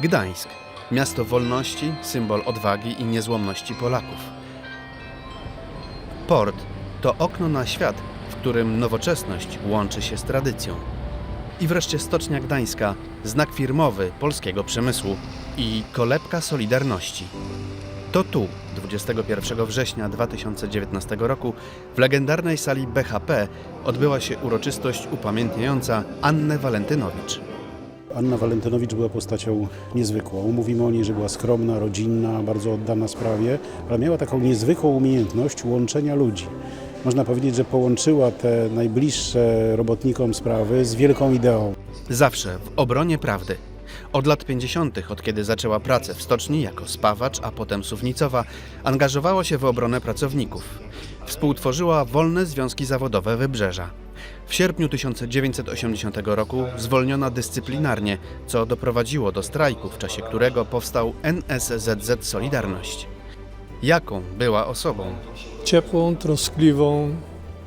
Gdańsk, miasto wolności, symbol odwagi i niezłomności Polaków. Port to okno na świat, w którym nowoczesność łączy się z tradycją. I wreszcie Stocznia Gdańska, znak firmowy polskiego przemysłu i kolebka Solidarności. To tu, 21 września 2019 roku, w legendarnej sali BHP odbyła się uroczystość upamiętniająca Annę Walentynowicz. Anna Walentynowicz była postacią niezwykłą. Mówimy o niej, że była skromna, rodzinna, bardzo oddana sprawie, ale miała taką niezwykłą umiejętność łączenia ludzi. Można powiedzieć, że połączyła te najbliższe robotnikom sprawy z wielką ideą. Zawsze w obronie prawdy. Od lat 50., od kiedy zaczęła pracę w stoczni jako spawacz, a potem suwnicowa, angażowała się w obronę pracowników. Współtworzyła wolne związki zawodowe Wybrzeża. W sierpniu 1980 roku zwolniona dyscyplinarnie, co doprowadziło do strajku, w czasie którego powstał NSZZ Solidarność. Jaką była osobą? ciepłą, troskliwą,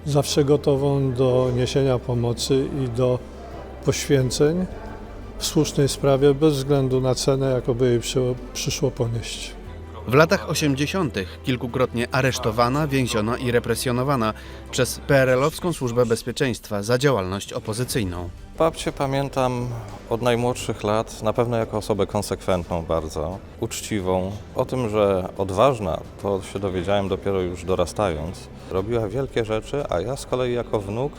zawsze gotową do niesienia pomocy i do poświęceń w słusznej sprawie, bez względu na cenę, jaką by jej przy, przyszło ponieść. W latach 80. kilkukrotnie aresztowana, więziona i represjonowana przez PRL-owską Służbę Bezpieczeństwa za działalność opozycyjną. Babcię pamiętam od najmłodszych lat, na pewno jako osobę konsekwentną bardzo, uczciwą. O tym, że odważna, to się dowiedziałem dopiero już dorastając. Robiła wielkie rzeczy, a ja z kolei jako wnuk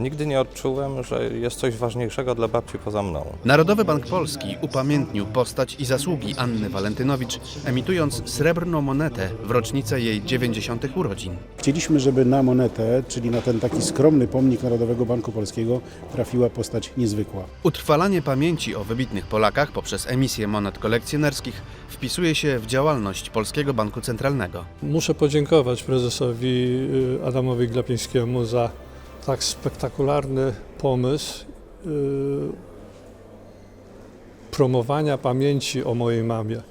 nigdy nie odczułem, że jest coś ważniejszego dla babci poza mną. Narodowy Bank Polski upamiętnił postać i zasługi Anny Walentynowicz, emitując srebrną monetę w rocznicę jej 90. urodzin. Chcieliśmy, żeby na monetę, czyli na ten taki skromny pomnik Narodowego Banku Polskiego, trafiła postać niezwykła. Utrwalanie pamięci o wybitnych Polakach poprzez emisję monet kolekcjonerskich wpisuje się w działalność Polskiego Banku Centralnego. Muszę podziękować prezesowi y, Adamowi Glapińskiemu za tak spektakularny pomysł y, promowania pamięci o mojej mamie.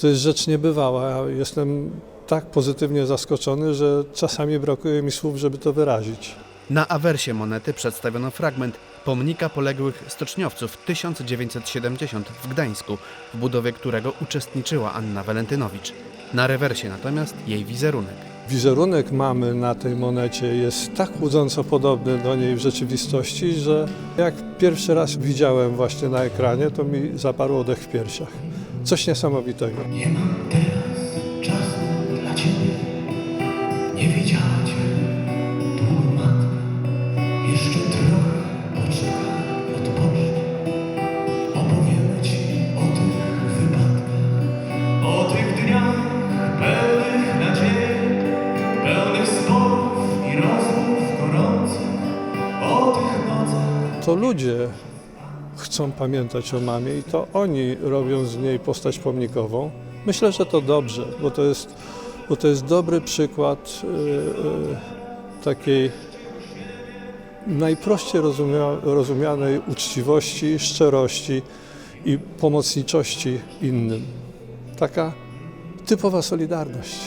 To jest rzecz niebywała. Ja jestem tak pozytywnie zaskoczony, że czasami brakuje mi słów, żeby to wyrazić. Na awersie monety przedstawiono fragment pomnika poległych stoczniowców 1970 w Gdańsku, w budowie którego uczestniczyła Anna Walentynowicz. Na rewersie natomiast jej wizerunek. Wizerunek mamy na tej monecie jest tak łudząco podobny do niej w rzeczywistości, że jak pierwszy raz widziałem właśnie na ekranie, to mi zaparł oddech w piersiach. Coś niesamowitego. Nie mam teraz czasu To ludzie chcą pamiętać o mamie i to oni robią z niej postać pomnikową. Myślę, że to dobrze, bo to jest, bo to jest dobry przykład y, y, takiej najprościej rozumia, rozumianej uczciwości, szczerości i pomocniczości innym. Taka typowa solidarność.